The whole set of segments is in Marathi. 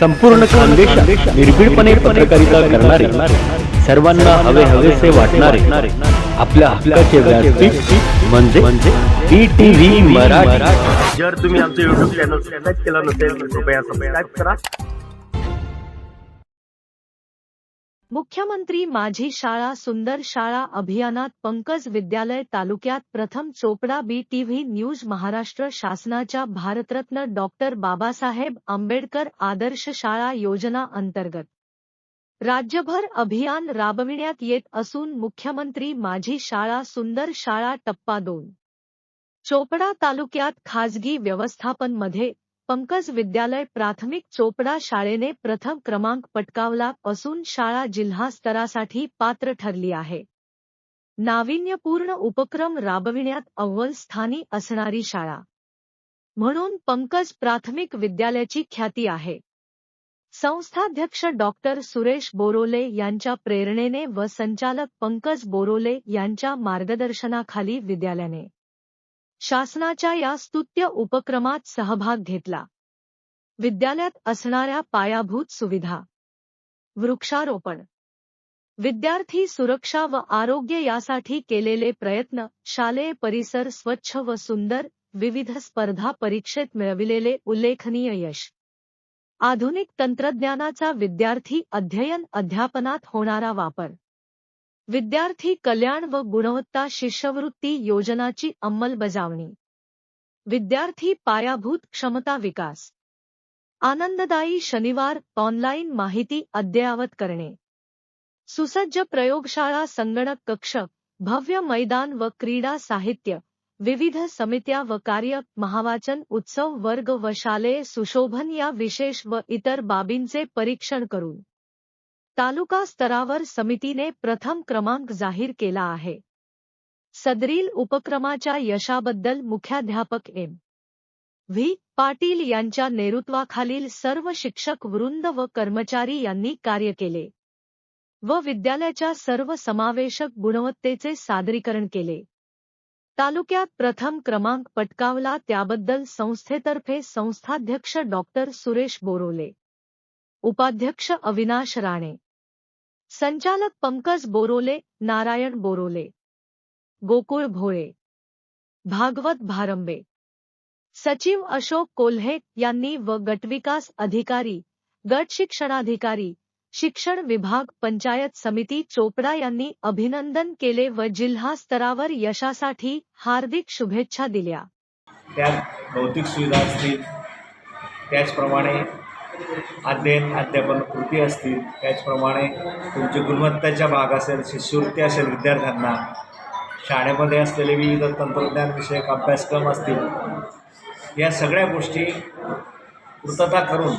संपूर्ण निर्भीडपणे पत्रकारिता करणारे सर्वांना हवे हवेसे वाटणारे आपल्या हक्काचे व्यासपीठ म्हणजे म्हणजे टीव्ही मराठी. जर तुम्ही आमचं युट्यूब चॅनल सबस्क्राईब केलं नसेल तर कृपया सबस्क्राईब करा. मुख्यमंत्री माझी शाळा सुंदर शाळा अभियानात पंकज विद्यालय तालुक्यात प्रथम Chopda B TV news Maharashtra शासनाच्या भारतरत्न डॉक्टर बाबासाहेब आंबेडकर आदर्श शाळा योजना अंतर्गत. राज्यभर अभियान राबविण्यात येत असून मुख्यमंत्री माझी शाळा सुंदर शाळा टप्पा दोन. चोपडा तालुक्यात खाजगी व्यवस्थापनमध्ये पंकज विद्यालय प्राथमिक चोपडा शाळेने प्रथम क्रमांक पटकावला असून शाळा जिल्हा स्तरासाठी पात्र ठरली आहे. नाविन्यपूर्ण उपक्रम राबविण्यात अव्वल स्थानी असणारी शाळा. म्हणून पंकज प्राथमिक विद्यालयाची ख्याती आहे. संस्थाध्यक्ष डॉक्टर सुरेश बोरोले यांच्या प्रेरणेने व संचालक पंकज बोरोले यांच्या मार्गदर्शनाखाली विद्यालयाने शासनाच्या या स्तुत्य उपक्रमात सहभाग घेतला. विद्यालयात असणाऱ्या पायाभूत सुविधा. वृक्षारोपण. विद्यार्थी सुरक्षा व आरोग्य यासाठी केलेले प्रयत्न शालेय परिसर स्वच्छ व सुंदर विविध स्पर्धा परीक्षेत मिळविलेले उल्लेखनीय यश. आधुनिक तंत्रज्ञानाचा विद्यार्थी अध्ययन अध्यापनात होणारा वापर. विद्यार्थी कल्याण व गुणवत्ता शिष्यवृत्ती योजनाची अंमलबजावणी. विद्यार्थी पायाभूत क्षमता विकास. आनंददायी शनिवार ऑनलाईन माहिती अद्ययावत करणे. सुसज्ज प्रयोगशाळा संगणक कक्ष भव्य मैदान व क्रीडा साहित्य विविध समित्या व कार्य महावाचन उत्सव वर्ग व शालेय सुशोभन या विशेष व इतर बाबींचे परीक्षण करून तालुका स्तरावर समितीने प्रथम क्रमांक जाहीर केला आहे. सदरील उपक्रमाच्या यशाबद्दल मुख्याध्यापक एम. व्ही. पाटील यांच्या नेतृत्वाखालील सर्व शिक्षक वृंद व कर्मचारी यांनी कार्य केले व विद्यालयाच्या सर्व समावेशक गुणवत्तेचे सादरीकरण केले. तालुक्यात प्रथम क्रमांक पटकावला त्याबद्दल संस्थेतर्फे संस्थाध्यक्ष डॉक्टर सुरेश बोरोले उपाध्यक्ष अविनाश राणे संचालक पंकज बोरोले नारायण बोरोले. गोकुळ भोळे. भागवत भारंबे. सचिव अशोक कोल्हे यांनी व गटविकास अधिकारी गट शिक्षणाधिकारी शिक्षण विभाग पंचायत समिती चोपडा यांनी अभिनंदन केले व जिल्हा स्तरावर यशासाठी हार्दिक शुभेच्छा दिल्या. त्यात भौतिक सुविधा असतील. त्याचप्रमाणे अध्ययन अध्यापन कृती असतील. त्याचप्रमाणे तुमची गुणवत्ताच्या भाग असेल शिष्यवृत्ती असेल विद्यार्थ्यांना. शाळेमध्ये असलेले विविध तंत्रज्ञानविषयक अभ्यासक्रम असतील. या सगळ्या गोष्टी पूर्तता करून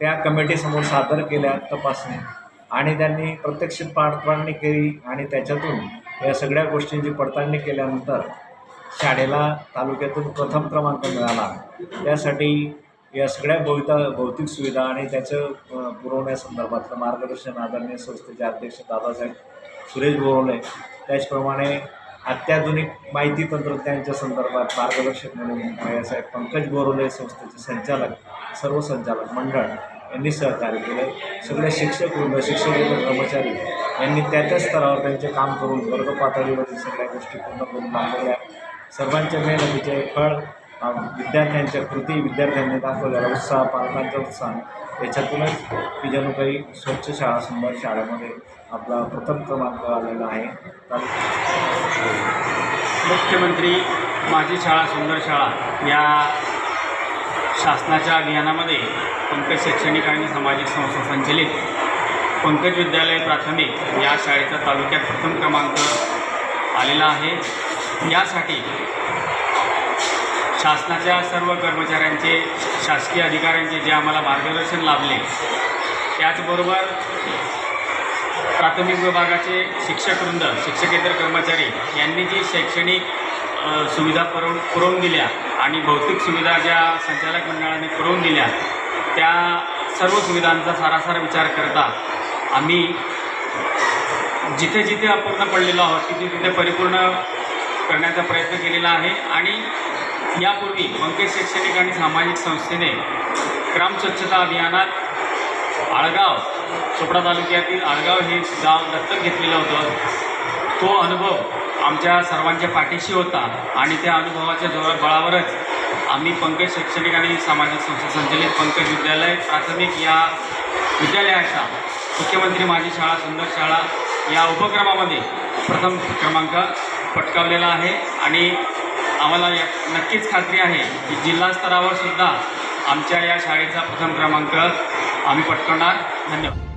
त्या कमिटीसमोर सादर केल्या तपासणी. आणि त्यांनी प्रत्यक्ष पाडताळणी केली आणि त्याच्यातून या सगळ्या गोष्टींची पडताळणी केल्यानंतर शाळेला तालुक्यातून प्रथम क्रमांक मिळाला. त्यासाठी या सगळ्या भौता भौतिक सुविधा आणि त्याचं पुरवण्यासंदर्भातलं मार्गदर्शन आदरणीय संस्थेचे अध्यक्ष दादासाहेब सुरेश बोरवले त्याचप्रमाणे अत्याधुनिक माहिती तंत्रज्ञानच्या संदर्भात मार्गदर्शक म्हणून भैयासाहेब पंकज बोरवले संस्थेचे संचालक सर्व संचालक मंडळ यांनी सहकार्य केले. सगळे शिक्षक वृंद शिक्षक कर्मचारी यांनी त्या त्या स्तरावर त्यांचे काम करून वर्ग पातळीवरील सगळ्या गोष्टी पूर्ण करून लागलेल्या सर्वांच्या मेहनतीचे फळ विद्यार्थ्यांच्या कृती विद्यार्थ्यांनी दाखवलेला उत्साह पालकांचा उत्साह. याच्यातूनच की जणू काही स्वच्छ शाळा सुंदर शाळेमध्ये आपला प्रथम क्रमांक आलेला आहे. मुख्यमंत्री माझी शाळा सुंदर शाळा या शासनाच्या अभियानामध्ये पंकज शैक्षणिक आणि सामाजिक संस्था संचलित पंकज विद्यालय प्राथमिक या शाळेचा तालुक्यात प्रथम क्रमांक आलेला आहे. यासाठी शासनाच्या सर्व कर्मचाऱ्यांचे शासकीय अधिकाऱ्यांचे जे आम्हाला मार्गदर्शन लाभले त्याचबरोबर प्राथमिक विभागाचे शिक्षक वृंद शिक्षकेतर कर्मचारी यांनी जी शैक्षणिक सुविधा पुरवून पुरवून दिल्या आणि भौतिक सुविधा ज्या संचालक मंडळाने पुरवून दिल्या त्या सर्व सुविधांचा सारासार विचार करता आम्ही जिथे जिथे अपूर्ण पडलेलो आहोत तिथे तिथे परिपूर्ण करण्याचा प्रयत्न केलेला आहे आणि यापूर्वी पंकज शैक्षणिक आणि सामाजिक संस्थेने ग्राम स्वच्छता अभियानात आळगाव चोपडा तालुक्यातील आळगाव हे गाव दत्तक घेतलेलं होतं. तो अनुभव आमच्या सर्वांच्या पाठीशी होता आणि त्या अनुभवाच्या जोरा बळावरच आम्ही पंकज शैक्षणिक आणि सामाजिक संस्था संचलित पंकज विद्यालय प्राथमिक या विद्यालयाचा मुख्यमंत्री माझी शाळा सुंदर शाळा या उपक्रमामध्ये प्रथम क्रमांक पटकावलेला आहे आणि आम्हाला नक्कीच खात्री आहे की जिल्हा स्तरावर सुद्धा आमच्या या शाळेचा प्रथम क्रमांक आम्ही पटकवणार. धन्यवाद.